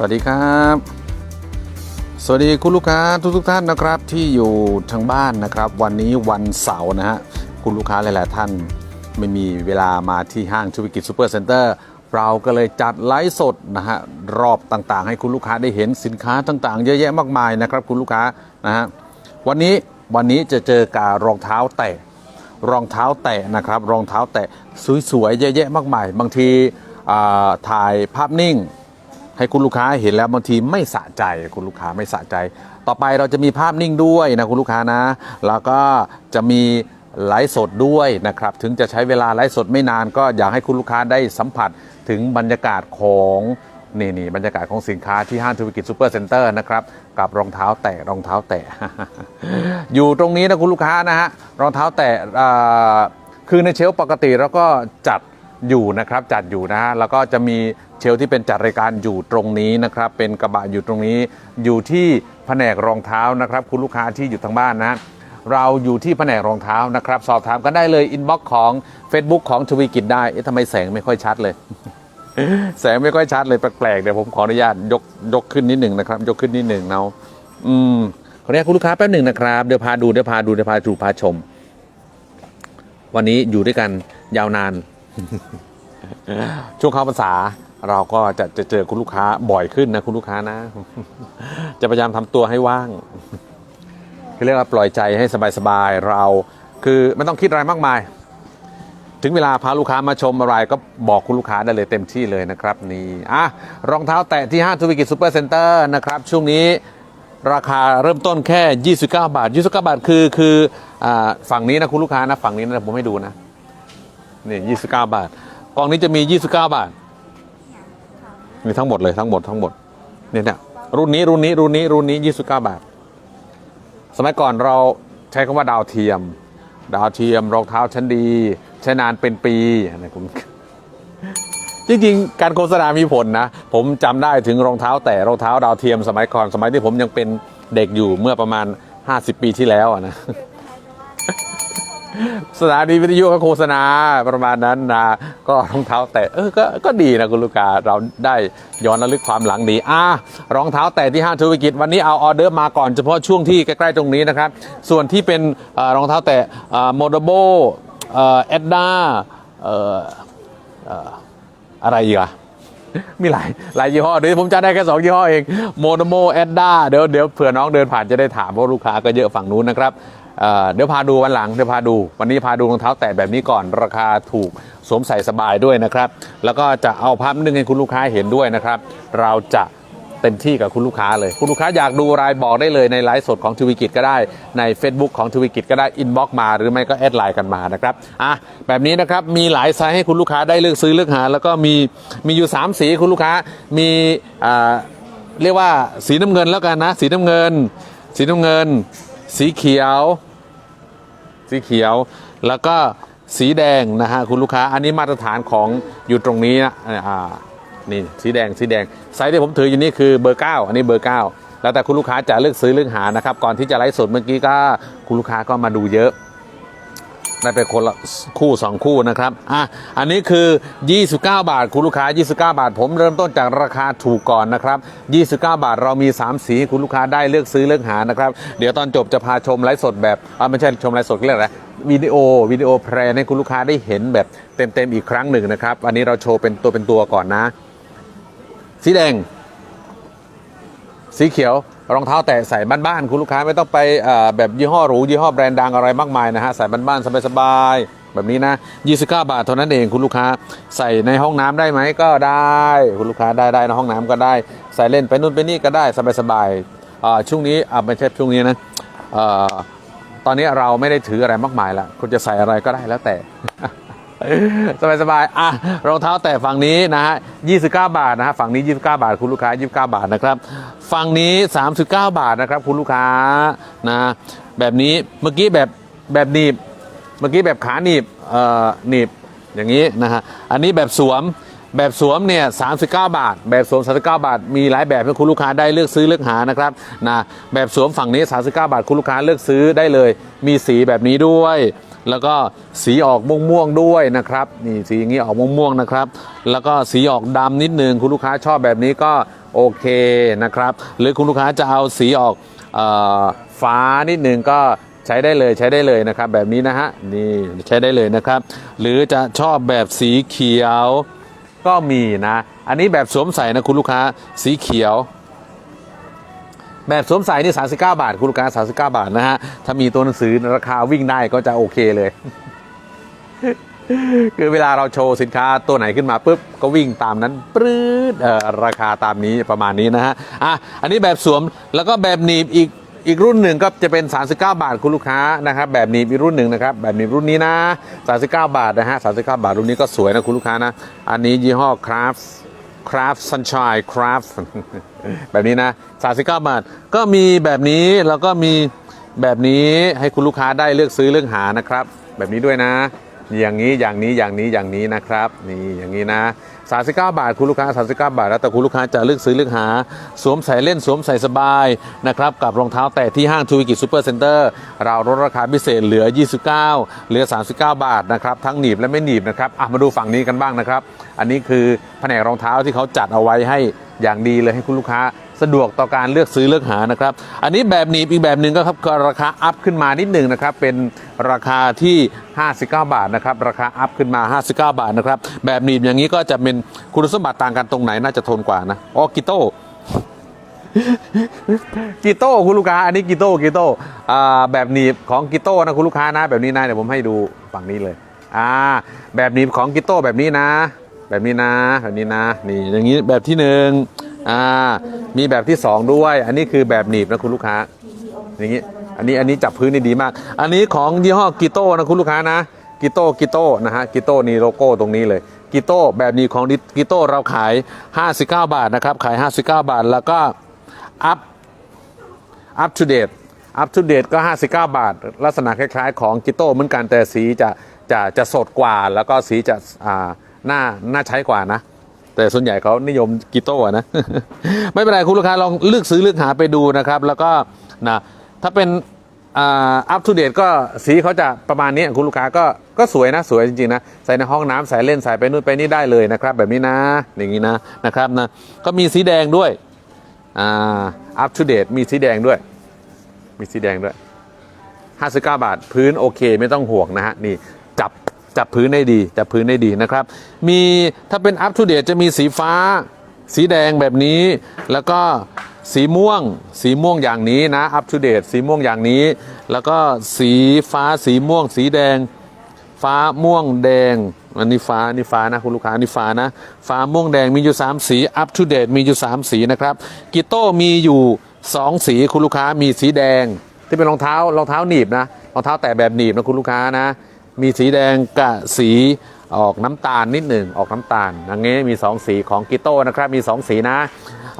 สวัสดีครับ สวัสดีคุณลูกค้าทุกทุกๆท่านนะครับที่อยู่ทางบ้านนะครับ วันนี้วันเสาร์นะฮะคุณลูกค้าหลาย ๆ ท่านไม่มีเวลามาที่ห้างธุรกิจซูเปอร์เซ็นเตอร์เราก็เลยจัดไลฟ์สดนะฮะรอบต่างๆ ให้คุณลูกค้าได้เห็นสินค้าต่างๆ เยอะแยะมากมายนะครับ คุณลูกค้านะฮะวันนี้วันนี้จะเจอกับรองเท้าแตะรองเท้าแตะนะครับ รองเท้าแตะสวยๆเยอะแยะมากมาย บางทีถ่ายภาพนิ่ง ให้คุณลูกค้าเห็นแล้วบางทีไม่สะใจคุณลูกค้าไม่สะใจ ต่อไปเราจะมีภาพนิ่งด้วยนะคุณลูกค้านะ แล้วก็จะมีไลฟ์สดด้วยนะครับ ถึงจะใช้เวลาไลฟ์สดไม่นานก็อยากให้คุณลูกค้าได้สัมผัสถึงบรรยากาศของนี่นี่บรรยากาศของสินค้าที่ห้างธุรกิจซูเปอร์เซ็นเตอร์นะครับ กับรองเท้าแตะรองเท้าแตะ อยู่ตรงนี้นะคุณลูกค้านะฮะรองเท้าแตะอ่คือในเชลปกติเราก็จัด อยู่นะครับจัดอยู่นะฮะแล้วก็จะมีเชลที่เป็นจัดรายการอยู่ตรงนี้นะครับ เป็นกระบะอยู่ตรงนี้ อยู่ที่แผนกรองเท้านะครับ คุณลูกค้าที่อยู่ทางบ้านนะเราอยู่ที่แผนกรองเท้านะครับ สอบถามกันได้เลยอินบ็อกซ์ของ Facebook ของทวีกิจได้เอ๊ะทำไมแสงไม่ค่อยชัดเลย แสงไม่ค่อยชัดเลยแปลกๆเดี๋ยวผมขออนุญาตยกยกขึ้นนิดหนึ่งนะครับ ยกขึ้นนิดหนึ่งเนาะอืมขออนุญาตคุณลูกค้าแป๊บหนึ่งนะครับเดี๋ยวพาดูเดี๋ยวพาดูเดี๋ยวพาดูพาชม วันนี้อยู่ด้วยกันยาวนาน ช่วงเข้าพรรษาเราก็จะจะเจอคุณลูกค้าบ่อยขึ้นนะคุณลูกค้านะ จะพยายามทำตัวให้ว่างคือเรียกว่าปล่อยใจให้สบายๆเรา คือไม่ต้องคิดอะไรมากมาย ถึงเวลาพาลูกค้ามาชมอะไรก็บอกคุณลูกค้าได้เลยเต็มที่เลยนะครับนี่อะรองเท้าแตะที่ห้างธุรกิจซูเปอร์เซ็นเตอร์นะครับช่วงนี้ราคาเริ่มต้นแค่ 29 บาท 29 บาทคือคืออฝั่งนี้นะคุณลูกค้านะฝั่งนี้นะผมให้ดูนะ นี่29บเก้าบาท กล่องนี้จะมี29บเก้าบาทมีทั้งหมดเลยทั้งหมดทั้งหมดเนี่ยเนี่ยรุ่นนี้รุ่นนี้รุ่นนี้รุ่นนี้29บเก้าบาท สมัยก่อนเราใช้คำว่าดาวเทียม ดาวเทียมรองเท้าชั้นดี ใช้นานเป็นปีอะคุณจริงๆ การโฆษณามีผลนะ ผมจำได้ถึงรองเท้าแต่รองเท้าดาวเทียมสมัยก่อนสมัยที่ผมยังเป็นเด็กอยู่เมื่อประมาณ 50 ปีที่แล้วนะ สถานีวิทยุก็โฆษณาประมาณนั้นนะก็รองเท้าแตะเออก็ก็ดีนะคุณลูกค้าเราได้ย้อนระลึกความหลังดีอะรองเท้าแตะที่ห้างธุรกิจวันนี้เอาออเดอร์มาก่อนเฉพาะช่วงที่ใกล้ๆตรงนี้นะครับ ส่วนที่เป็นรองเท้าแตะโมโดโบเอ็ดด้าอะไรอีกอะมีหลายหลายยี่ห้อเดี๋ยวผมจะได้แค่สองยี่ห้อเองโมโนโมแอดด้าเดี๋ยวเดี๋ยวเผื่อน้องเดินผ่านจะได้ถามเพราะลูกค้าก็เยอะฝั่งนู้นนะครับ เดี๋ยวพาดูวันหลังเดี๋ยวพาดู วันนี้พาดูรองเท้าแตะแบบนี้ก่อนราคาถูกสวมใส่สบายด้วยนะครับ แล้วก็จะเอาภาพนึงให้คุณลูกค้าเห็นด้วยนะครับ เราจะเต็มที่กับคุณลูกค้าเลย คุณลูกค้าอยากดูรายบอกได้เลยในไลฟ์สดของทวีกิจก็ได้ใน Facebook ของทวีกิจก็ได้อินบ็อกมาหรือไม่ก็แอดไลน์กันมานะครับอะแบบนี้นะครับมีหลายไซส์ให้คุณลูกค้าได้เลือกซื้อเลือกหา แล้วก็มีมีอยู่ 3 สีคุณลูกค้ามีอ่าเรียกว่าสีน้ำเงินแล้วกันนะ สีน้ำเงิน สีน้ำเงิน สีเขียว สีเขียว แล้วก็สีแดงนะฮะคุณลูกค้า อันนี้มาตรฐานของอยู่ตรงนี้นะอ่านี่สีแดงสีแดงไซส์ที่ผมถืออยู่นี่คือเบอร์ 9 อันนี้เบอร์ 9 แล้วแต่คุณลูกค้าจะเลือกซื้อเลือกหานะครับ ก่อนที่จะไลฟ์สดเมื่อกี้ก็คุณลูกค้าก็มาดูเยอะ ได้ไปคนละคู่ 2 คู่นะครับอะอันนี้คือ 29 บาทคุณลูกค้า 29 บาท ผมเริ่มต้นจากราคาถูกก่อนนะครับ 29 บาทเรามี 3 สีคุณลูกค้าได้เลือกซื้อเลือกหานะครับ เดี๋ยวตอนจบจะพาชมไลฟ์สดแบบอ่าไม่ใช่ชมไลฟ์สดเรียกอะไรวิดีโอวิดีโอแพรให้คุณลูกค้าได้เห็นแบบเต็มๆอีกครั้งหนึ่งนะครับ อันนี้เราโชว์เป็นตัวเป็นตัวก่อนนะ สีแดง สีเขียว รองเท้าแตะใส่บ้านๆคุณลูกค้าไม่ต้องไปแบบยี่ห้อหรูยี่ห้อแบรนด์ดังอะไรมากมายนะฮะใส่บ้านๆสบายๆแบบนี้นะ29บาทเท่านั้นเองคุณลูกค้าใส่ในห้องน้ำได้ไหมก็ได้ คุณลูกค้าได้ได้ในห้องน้ำก็ได้ ใส่เล่นไปนู่นไปนี่ก็ได้สบายๆช่วงนี้อ่าไม่ใช่ช่วงนี้นะตอนนี้เราไม่ได้ถืออะไรมากมายละคุณจะใส่อะไรก็ได้แล้วแต่ สบายสบายอะรองเท้าแต่ฝั่งนี้นะฮะ29บาทนะฮะฝั่งนี้29บาทคุณลูกค้า29บาทนะครับฝั่งนี้39บาทนะครับคุณลูกค้านะแบบนี้เมื่อกี้แบบแบบหนีบ เมื่อกี้แบบขาหนีบเอ่อหนีบอย่างนี้นะฮะอันนี้แบบสวม แบบสวมเนี่ย39บาท แบบสวม 39 บาท มีหลายแบบให้คุณลูกค้าได้เลือกซื้อเลือกหานะครับนะแบบสวมฝั่งนี้ 39 บาท คุณลูกค้าเลือกซื้อได้เลย มีสีแบบนี้ด้วย แล้วก็สีออกม่วงๆด้วยนะครับนี่สีอย่างนี้ออกม่วงๆนะครับ แล้วก็สีออกดำนิดนึงคุณลูกค้าชอบแบบนี้ก็โอเคนะครับ หรือคุณลูกค้าจะเอาสีออกออฟ้านิดนึงก็ใช้ได้เลยใช้ได้เลยนะครับแบบนี้นะฮะนี่ใช้ได้เลยนะครับ หรือจะชอบแบบสีเขียว ก็มีนะ อันนี้แบบสวมใส่นะคุณลูกค้าสีเขียว แบบสวมใส่นี่39 บาท คุณลูกค้า39 บาทนะฮะ ถ้ามีตัวหนังสือราคาวิ่งได้ก็จะโอเคเลย คือเวลาเราโชว์สินค้าตัวไหนขึ้นมาปุ๊บก็วิ่งตามนั้นปรื๊ดเออราคาตามนี้ประมาณนี้นะฮะอะอันนี้แบบสวมแล้วก็แบบหนีบอีก อีกรุ่นหนึ่งก็จะเป็น 39 บาทคุณลูกค้านะครับแบบนีบอีรุ่นหนึ่งนะครับแบบนีบรุ่นนี้นะ 39 บาทนะฮะ39 บาทรุ่นนี้ก็สวยนะคุณลูกค้านะ อันนี้ยี่ห้อ Craft Craft Sunshine Craft แบบนี้นะ 39 บาท ก็มีแบบนี้แล้วก็มีแบบนี้ให้คุณลูกค้าได้เลือกซื้อเลือกหานะครับ แบบนี้ด้วยนะ อย่างนี้อย่างนี้อย่างนี้อย่างนี้นะครับ นี่อย่างนี้นะ 39 บาท คุณลูกค้า 39 บาท แล้วแต่คุณลูกค้าจะเลือกซื้อเลือกหา สวมใส่เล่นสวมใส่สบายนะครับกับรองเท้าแตะที่ห้างทูวิกิซูเปอร์เซ็นเตอร์เราลดราคาพิเศษเหลือ 29 เหลือ 39 บาทนะครับทั้งหนีบและไม่หนีบนะครับอะมาดูฝั่งนี้กันบ้างนะครับ อันนี้คือแผนกรองเท้าที่เขาจัดเอาไว้ให้อย่างดีเลยให้คุณลูกค้า สะดวกต่อการเลือกซื้อเลือกหานะครับ อันนี้แบบหนีบอีกแบบหนึ่งก็ครับราคาอัพขึ้นมานิดหนึ่งนะครับ เป็นราคาที่ 59 บาทนะครับ ราคาอัพขึ้นมา 59 บาทนะครับ แบบหนีบอย่างนี้ก็จะเป็นคุณสมบัติต่างกันตรงไหนน่าจะทนกว่านะออกิโต้กิโต้คุณลูกค้า อันนี้กิโต้กิโต้แบบหนีบของกิโต้นะคุณลูกค้านะ แบบนี้นะเดี๋ยวผมให้ดูฝั่งนี้เลยอ่าแบบหนีบของกิโต้แบบนี้นะ แบบนี้นะแบบนี้นะนี่อย่างนี้แบบที่หนึ่งอ่า มีแบบที่สองด้วย อันนี้คือแบบหนีบนะคุณลูกค้า อย่างนี้ อันนี้อันนี้จับพื้นนี่ดีมาก อันนี้ของยี่ห้อกิโต้นะคุณลูกค้านะกิโต้กิโต้นะฮะกิโต้นี่โลโก้ตรงนี้เลยกิโต้แบบนี้ของกิโต้เราขาย 59 บาทนะครับ ขาย 59 บาทแล้วก็อัพอัป o ูเดตอัป o ูเดตก็ 59 บาท ลักษณะคล้ายๆ ของกิโต้เหมือนกันแต่สีจะจะจะสดกว่า แล้วก็สีจะอ่าน่าน่าใช้กว่านะ แต่ส่วนใหญ่เขานิยมกิโต้นะ ไม่เป็นไรคุณลูกค้าลองเลือกซื้อเลือกหาไปดูนะครับ แล้วก็นะถ้าเป็นอัป o ูเดตก็สีเขาจะประมาณนี้คุณลูกค้าก็ก็สวยนะสวยจริงๆนะใส่ในห้องน้ำใส่เล่นใส่ไปนู่นไปนี่ได้เลยนะครับ แบบนี้นะอย่างนี้นะนะครับนะก็มีสีแดงด้วยอ่า up to date มีสีแดงด้วย มีสีแดงด้วย 59 บาทพื้นโอเค ไม่ต้องห่วงนะฮะนี่จับ จับพื้นได้ดีจับพื้นได้ดีนะครับ มีถ้าเป็น up to date จะมีสีฟ้า สีแดงแบบนี้ แล้วก็สีม่วง สีม่วงอย่างนี้นะ up to date สีม่วงอย่างนี้ แล้วก็สีฟ้าสีม่วง สีแดง ฟ้าม่วงแดงอันนี้ฟ้านี่ฟ้านะคุณลูกค้านี่ฟ้านะฟ้าม่วงแดงมีอยู่ 3 สี up to date มีอยู่ 3 สีนะครับกิโต้มีอยู่ 2 สีคุณลูกค้ามีสีแดง ที่เป็นรองเท้ารองเท้าหนีบนะรองเท้าแตะแบบหนีบนะคุณลูกค้านะ มีสีแดงกับสีออกน้ำตาลนิดหนึ่งออกน้ำตาลอย่างงี้มี 2 สีของกิโต้นะครับมี 2 สีนะ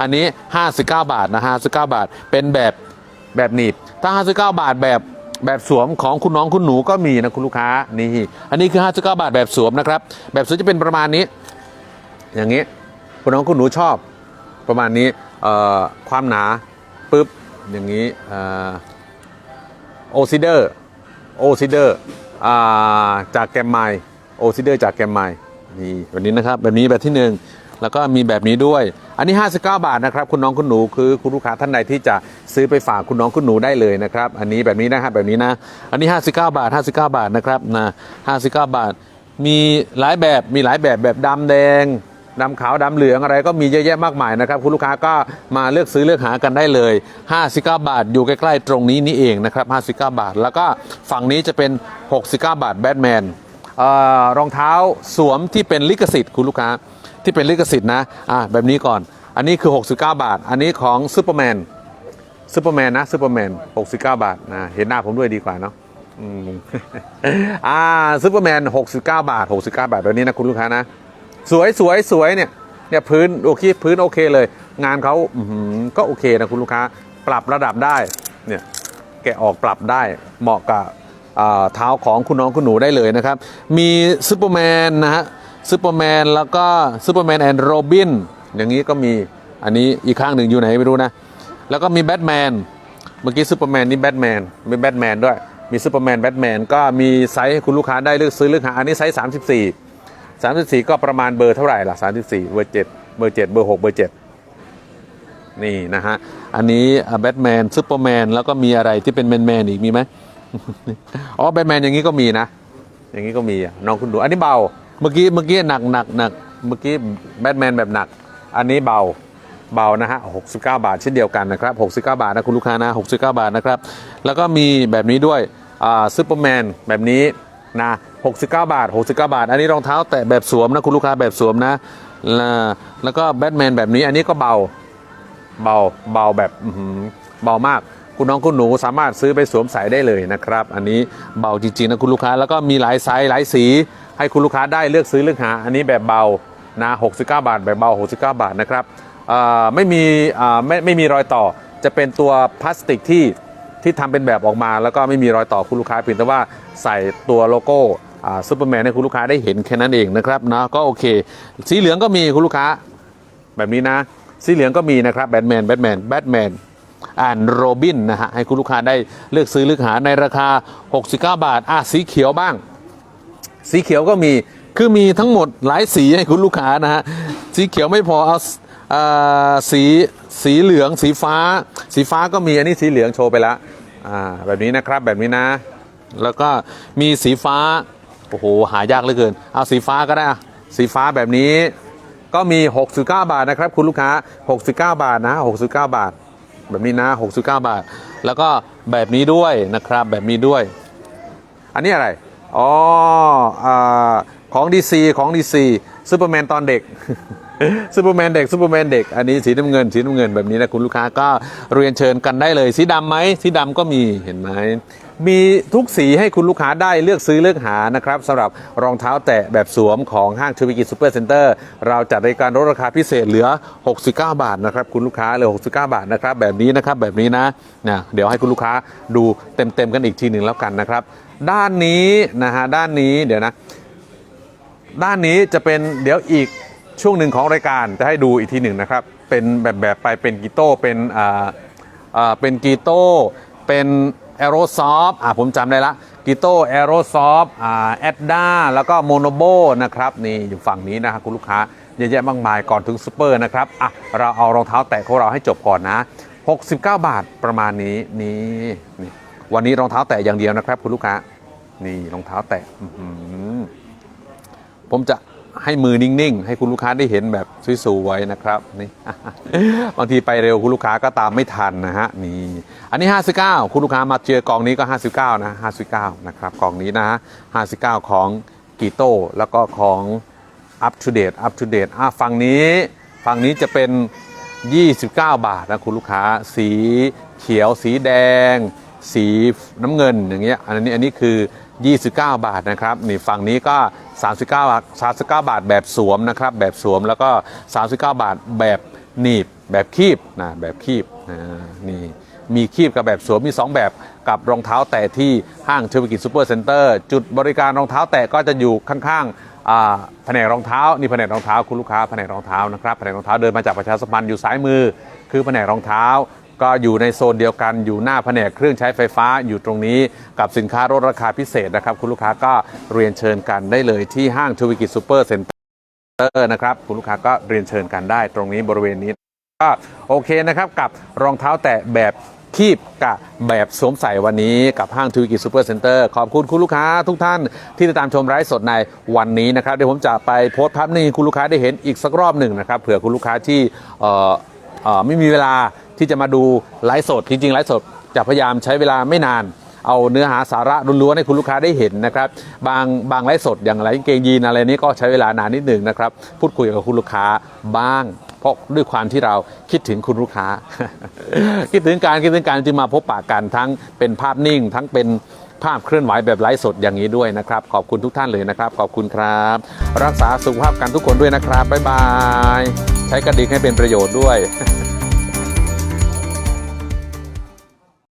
อันนี้ 59 บาทนะ59 บาทเป็นแบบแบบหนีบ ถ้า 59 บาทแบบแบบสวมของคุณน้องคุณหนูก็มีนะคุณลูกค้านี่อันนี้คือ 59 บาทแบบสวมนะครับ แบบสวมจะเป็นประมาณนี้ อย่างนี้คุณน้องคุณหนูชอบ ประมาณนี้เอ่อความหนาปุ๊บอย่างนี้โอซิเดอร์โอซิเดอร์ จากแกมไมโอซิเดอร์จากแกมไมนี่แบบนี้นะครับแบบนี้แบบที่หนึ่งแล้วก็มีแบบนี้ด้วย อันนี้ 59 บาทนะครับ คุณน้องคุณหนูคือคุณลูกค้าท่านใดที่จะซื้อไปฝากคุณน้องคุณหนูได้เลยนะครับ อันนี้แบบนี้นะครับแบบนี้นะ อันนี้ 59 บาท 59 บาทนะครับนะ59 บาท มีหลายแบบมีหลายแบบแบบดำแดง ดำขาวดำเหลืองอะไรก็มีเยอะแยะมากมายนะครับ คุณลูกค้าก็มาเลือกซื้อเลือกหากันได้เลย 59 บาทอยู่ใกล้ๆตรงนี้นี่เองนะครับ59 บาท แล้วก็ฝั่งนี้จะเป็น 69 บาทแบทแมนรองเท้าสวมที่เป็นลิขสิทธิ์คุณลูกค้าที่เป็นลิขสิทธิ์นะอะแบบนี้ก่อน อันนี้คือ 69 บาท อันนี้ของซูเปอร์แมนซูเปอร์แมนนะซูเปอร์แมน69 บาทนะเห็นหน้าผมด้วยดีกว่าเนาะอ่าซูเปอร์แมน69 บาท 69 บาทแบบนี้นะคุณลูกค้านะ สวยสวยสวยเนี่ยเนี่ยพื้นโอเคพื้นโอเคเลย งานเขาก็โอเคนะคุณลูกค้า ปรับระดับได้เนี่ยแกะออกปรับได้เหมาะกับเท้าของคุณน้องคุณหนูได้เลยนะครับ มีซูเปอร์แมนนะฮะซูเปอร์แมนแล้วก็ซูเปอร์แมนแอนด์โรบินอย่างนี้ก็มีอันนี้อีกข้างหนึ่งอยู่ไหนไม่รู้นะ แล้วก็มีแบทแมนเมื่อกี้ซูเปอร์แมนนี่แบทแมนมีแบทแมนด้วยมีซูเปอร์แมนแบทแมนก็มีไซส์ให้คุณลูกค้าได้เลือกซื้อเลือกหาอันนี้ไซส์34 34 ก็ประมาณเบอร์เท่าไหร่ล่ะ 34 เบอร์ 7 เบอร์ 7 เบอร์ 6 เบอร์ 7 นี่นะฮะ อันนี้แบทแมนซูเปอร์แมนแล้วก็มีอะไรที่เป็นแมนแมนอีกมีไหมอ๋อแบทแมนอย่างนี้ก็มีนะ อย่างนี้ก็มีน้องคุณดู อันนี้เบา เมื่อกี้เมื่อกี้หนักหนักหนักเมื่อกี้แบทแมนแบบหนัก อันนี้เบาเบานะฮะ 69 บาทเช่นเดียวกันนะครับ 69 บาทนะคุณลูกค้านะ 69 บาทนะครับ แล้วก็มีแบบนี้ด้วยซูเปอร์แมนแบบนี้นะ 69 บาท 69 บาท อันนี้รองเท้าแตะแบบสวมนะคุณลูกค้าแบบสวมนะ แล้วก็แบทแมนแบบนี้อันนี้ก็เบา เบา เบาแบบเบามาก คุณน้องคุณหนูสามารถซื้อไปสวมใส่ได้เลยนะครับ อันนี้เบาจริงๆนะคุณลูกค้า แล้วก็มีหลายไซส์หลายสี ให้คุณลูกค้าได้เลือกซื้อเลือกหา อันนี้แบบเบานะ69 บาท แบบเบา 69 บาทนะครับไม่มีไม่ไม่มีรอยต่อ จะเป็นตัวพลาสติกที่ที่ทำเป็นแบบออกมาแล้วก็ไม่มีรอยต่อคุณลูกค้าเพียงแต่ว่าใส่ตัวโลโก้ ซูเปอร์แมนให้คุณลูกค้าได้เห็นแค่นั้นเองนะครับนะก็โอเค สีเหลืองก็มีคุณลูกค้าแบบนี้นะ สีเหลืองก็มีนะครับแบทแมนแบทแมนแบทแมนอ่านโรบินนะฮะให้คุณลูกค้าได้เลือกซื้อเลือกหาในราคา 69 บาทอะสีเขียวบ้าง สีเขียวก็มีคือมีทั้งหมดหลายสีให้คุณลูกค้านะฮะสีเขียวไม่พอเอาสีสีเหลืองสีฟ้า สีฟ้าก็มีอันนี้สีเหลืองโชว์ไปแล้วอ่าแบบนี้นะครับแบบนี้นะ แล้วก็มีสีฟ้า โอ้โหหายากเหลือเกินเอาสีฟ้าก็ได้อะสีฟ้าแบบนี้ก็มี 69 บาทนะครับ คุณลูกค้า 69 บาทนะ 69 บาท แบบนี้นะ 69 บาท แล้วก็แบบนี้ด้วยนะครับแบบนี้ด้วย อันนี้อะไร อ๋ออของดีซีของดีซีซูเปอร์แมนตอนเด็ก ซูเปอร์แมนเด็กซูเปอร์แมนเด็กอันนี้สีน้ำเงินสีน้ำเงินแบบนี้นะคุณลูกค้าก็เรียนเชิญกันได้เลย สีดำไหมสีดำก็มีเห็นไหมมีทุกสีให้คุณลูกค้าได้เลือกซื้อเลือกหานะครับสำหรับรองเท้าแตะแบบสวมของห้างชูวิกิซูเปอร์เซ็นเตอร์เราจัดรายการลดราคาพิเศษเหลือ 69 บาทนะครับคุณลูกค้าเหลือ 69 บาทนะครับแบบนี้นะครับแบบนี้นะนะเดี๋ยวให้คุณลูกค้าดูเต็มๆกันอีกทีหนึ่งแล้วกันนะครับ ด้านนี้นะฮะด้านนี้เดี๋ยวนะ ด้านนี้จะเป็นเดี๋ยวอีก ช่วงหนึ่งของรายการจะให้ดูอีกทีหนึ่งนะครับ เป็นแบบแบบไปเป็นกีโต้เป็นอ่าอ่าเป็นกีโต้เป็นแอโรซอฟอ่าผมจำได้ละกีโต้แอโรซอฟอ่าแอดด้าแล้วก็โมโนโบนะครับนี่อยู่ฝั่งนี้นะครับคุณลูกค้าเยอะแยะมากมายก่อนถึงซูเปอร์นะครับอะเราเอารองเท้าแตะของเราให้จบก่อนนะ 69 บาทประมาณนี้นี่นี่วันนี้รองเท้าแตะอย่างเดียวนะครับ คุณลูกค้านี่รองเท้าแตะผมจะ ให้มือนิ่งๆ ให้คุณลูกค้าได้เห็นแบบสวยๆนะครับนี่บางทีไปเร็วคุณลูกค้าก็ตามไม่ทันนะฮะนี่อันนี้ 59 คุณลูกค้ามาเจอกองนี้ก็ 59 นะ59 นะครับกองนี้นะฮะ59 ของกีโต้แล้วก็ของ up to date up to date อะฝั่งนี้ฝั่งนี้จะเป็น 29 บาทนะคุณลูกค้าสีเขียวสีแดง สีน้ำเงินอย่างเงี้ยอันนี้อันนี้คือ 29 บาทนะครับนี่ฝั่งนี้ก็ 39 บาท 39 บาทแบบสวมนะครับ แบบสวมแล้วก็ 39 บาทแบบหนีบแบบคีบนะแบบคีบนะนี่มีคีบกับแบบสวมมี 2 แบบกับรองเท้าแตะที่ห้างเทอร์วิกิซูเปอร์เซ็นเตอร์จุดบริการรองเท้าแตะก็จะอยู่ข้างๆแผนกรองเท้านี่แผนกรองเท้าคุณลูกค้าแผนกรองเท้านะครับแผนกรองเท้าเดินมาจากประชาสัมพันธ์อยู่ซ้ายมือ คือแผนกรองเท้า ก็อยู่ในโซนเดียวกันอยู่หน้าแผนกเครื่องใช้ไฟฟ้าอยู่ตรงนี้กับสินค้าลดราคาพิเศษนะครับ คุณลูกค้าก็เรียนเชิญกันได้เลยที่ห้างทวิกิจซูเปอร์เซ็นเตอร์นะครับ คุณลูกค้าก็เรียนเชิญกันได้ตรงนี้บริเวณนี้ก็โอเคนะครับกับรองเท้าแตะแบบคีบกับแบบสวมใส่วันนี้กับห้างทวิกิจซูเปอร์เซ็นเตอร์ขอบคุณคุณลูกค้าทุกท่านที่ติดตามชมไลฟ์สดในวันนี้นะครับ เดี๋ยวผมจะไปโพสต์ภาพนี้คุณลูกค้าได้เห็นอีกสักรอบหนึ่งนะครับเผื่อคุณลูกค้าที่เออไม่มีเวลา ที่จะมาดูไลฟ์สดจริงๆไลฟ์สดจะพยายามใช้เวลาไม่นาน เอาเนื้อหาสาระล้วนๆให้คุณลูกค้าได้เห็นนะครับบางบางไลฟ์สดอย่างไรเกงยีนอะไรนี้ก็ใช้เวลานานนิดหนึ่งนะครับพูดคุยกับคุณลูกค้าบ้างเพราะด้วยความที่เราคิดถึงคุณลูกค้า คิดถึงการคิดถึงการที่มาพบปะกันทั้งเป็นภาพนิ่ง ทั้งเป็นภาพเคลื่อนไหวแบบไลฟ์สดอย่างนี้ด้วยนะครับ ขอบคุณทุกท่านเลยนะครับ ขอบคุณครับ รักษาสุขภาพกันทุกคนด้วยนะครับบ๊ายบาย ใช้กระดิ่งให้เป็นประโยชน์ด้วย